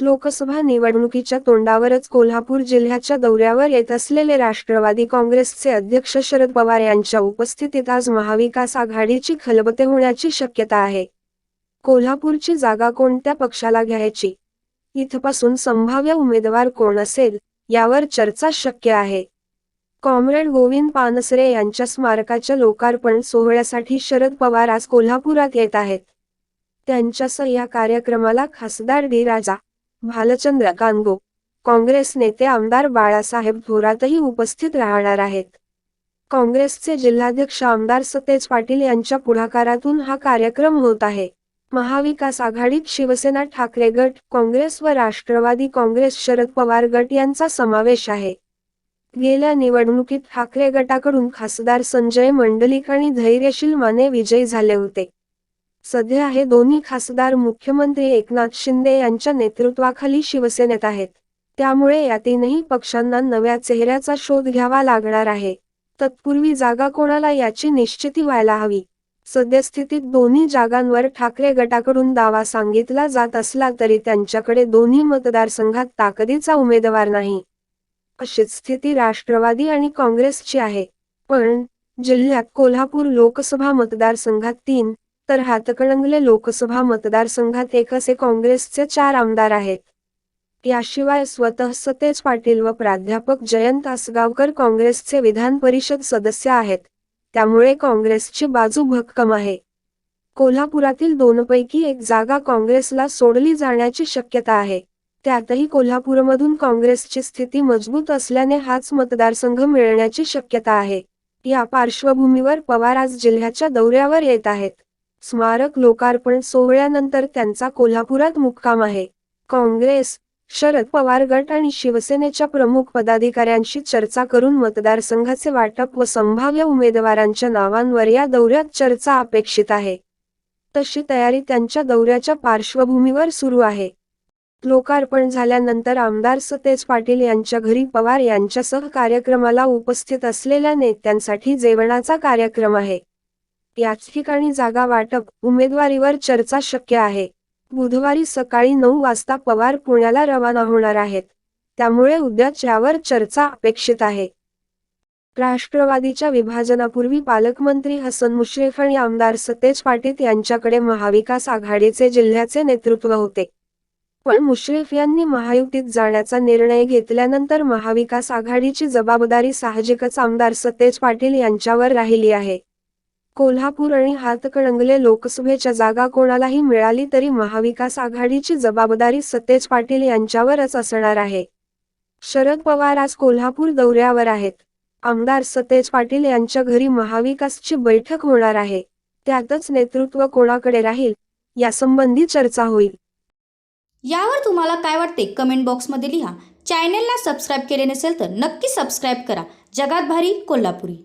लोकसभा निवडणुकीच्या तोंडावरच कोल्हापूर जिल्ह्याच्या दौऱ्यावर येत असलेले राष्ट्रवादी काँग्रेसचे अध्यक्ष शरद पवार यांच्या उपस्थितीत आज महाविकास आघाडीची खलबते होण्याची शक्यता आहे. कोल्हापूरची जागा कोणत्या पक्षाला घ्यायची? इथपासून संभाव्य उमेदवार कोण असेल? यावर चर्चा शक्य आहे. कॉम्रेड गोविंद पानसरे यांच्या स्मारकाच्या लोकार्पण सोहळ्यासाठी शरद पवार आज कोल्हापुरात येत आहेत. त्यांच्यासह या कार्यक्रमाला खासदार डी. राजा भालचंद्र कानगो काँग्रेस नेते आमदार बाळासाहेब थोरातही उपस्थित राहणार आहेत. काँग्रेसचे जिल्हाध्यक्ष आमदार सतेज पाटील यांच्या पुढाकारातून हा कार्यक्रम होत आहे. महाविकास आघाडीत शिवसेना ठाकरे गट काँग्रेस व राष्ट्रवादी काँग्रेस शरद पवार गट यांचा समावेश आहे. गेल्या निवडणुकीत ठाकरे गटाकडून खासदार संजय मंडलिक आणि धैर्यशील माने विजयी झाले होते. सध्या हे दोन्ही खासदार मुख्यमंत्री एकनाथ शिंदे यांच्या नेतृत्वाखाली शिवसेनेत आहेत. त्यामुळे या तीनही पक्षांना नव्या चेहऱ्याचा शोध घ्यावा लागणार आहे. तत्पूर्वी जागा कोणाला याची निश्चिती व्हायला हवी. सद्यस्थितीत दोन्ही जागांवर ठाकरे गटाकडून दावा सांगितला जात असला तरी त्यांच्याकडे दोन्ही मतदारसंघात ताकदीचा उमेदवार नाही. अशीच स्थिती राष्ट्रवादी आणि काँग्रेसची आहे. पण जिल्ह्यात कोल्हापूर लोकसभा मतदारसंघात तीन तर हातकणंगले लोकसभा मतदारसंघात एक असे काँग्रेसचे चार आमदार आहेत. याशिवाय स्वतः सतेज पाटील व प्राध्यापक जयंत आसगावकर काँग्रेसचे विधान परिषद सदस्य आहेत. त्यामुळे काँग्रेसची बाजू भक्कम आहे. कोल्हापुरातील दोनपैकी एक जागा काँग्रेसला सोडली जाण्याची शक्यता आहे. त्यातही कोल्हापूरमधून काँग्रेसची स्थिती मजबूत असल्याने हाच मतदारसंघ मिळण्याची शक्यता आहे. या पार्श्वभूमीवर पवार आज जिल्ह्याच्या दौऱ्यावर येत आहेत. स्मारक लोकार्पण सोहळ्यानंतर त्यांचा कोल्हापुरात मुक्काम आहे. काँग्रेस शरद पवार गट आणि शिवसेनेच्या प्रमुख पदाधिकाऱ्यांशी चर्चा करून मतदारसंघाचे वाटप व संभाव्य उमेदवारांच्या नावांवर या दौऱ्यात चर्चा अपेक्षित आहे. तशी तयारी त्यांच्या दौऱ्याच्या पार्श्वभूमीवर सुरू आहे. लोकार्पण झाल्यानंतर आमदार सतेज पाटील यांच्या घरी पवार यांच्यासह कार्यक्रमाला उपस्थित असलेल्या नेत्यांसाठी जेवणाचा कार्यक्रम आहे. याच ठिकाणी जागा वाटप. उमेदवारीवर चर्चा शक्य आहे. बुधवारी सकाळी नऊ वाजता पवार पुण्याला रवाना होणार आहेत. त्यामुळे उद्या यावर चर्चा अपेक्षित आहे. राष्ट्रवादीच्या विभाजनापूर्वी पालकमंत्री हसन मुश्रीफ आणि आमदार सतेज पाटील यांच्याकडे महाविकास आघाडीचे जिल्ह्याचे नेतृत्व होते. पण मुश्रीफ यांनी महायुतीत जाण्याचा निर्णय घेतल्यानंतर महाविकास आघाडीची जबाबदारी साहजिकच आमदार सतेज पाटील यांच्यावर राहिली आहे. कोल्हापूर आणि हातकणंगले लोकसभेच्या जागा कोणालाही मिळाली तरी महाविकास आघाडीची जबाबदारी सतेज पाटील यांच्यावरच असणार आहे. शरद पवार आज कोल्हापूर दौऱ्यावर आहेत. आमदार सतेज पाटील यांच्या घरी महाविकासची बैठक होणार आहे. त्यातच नेतृत्व कोणाकडे राहील यासंबंधी चर्चा होईल. यावर तुम्हाला काय वाटते कमेंट बॉक्समध्ये लिहा. चॅनेलला सबस्क्राईब केले नसेल तर नक्की सबस्क्राईब करा. जगात भारी कोल्हापुरी.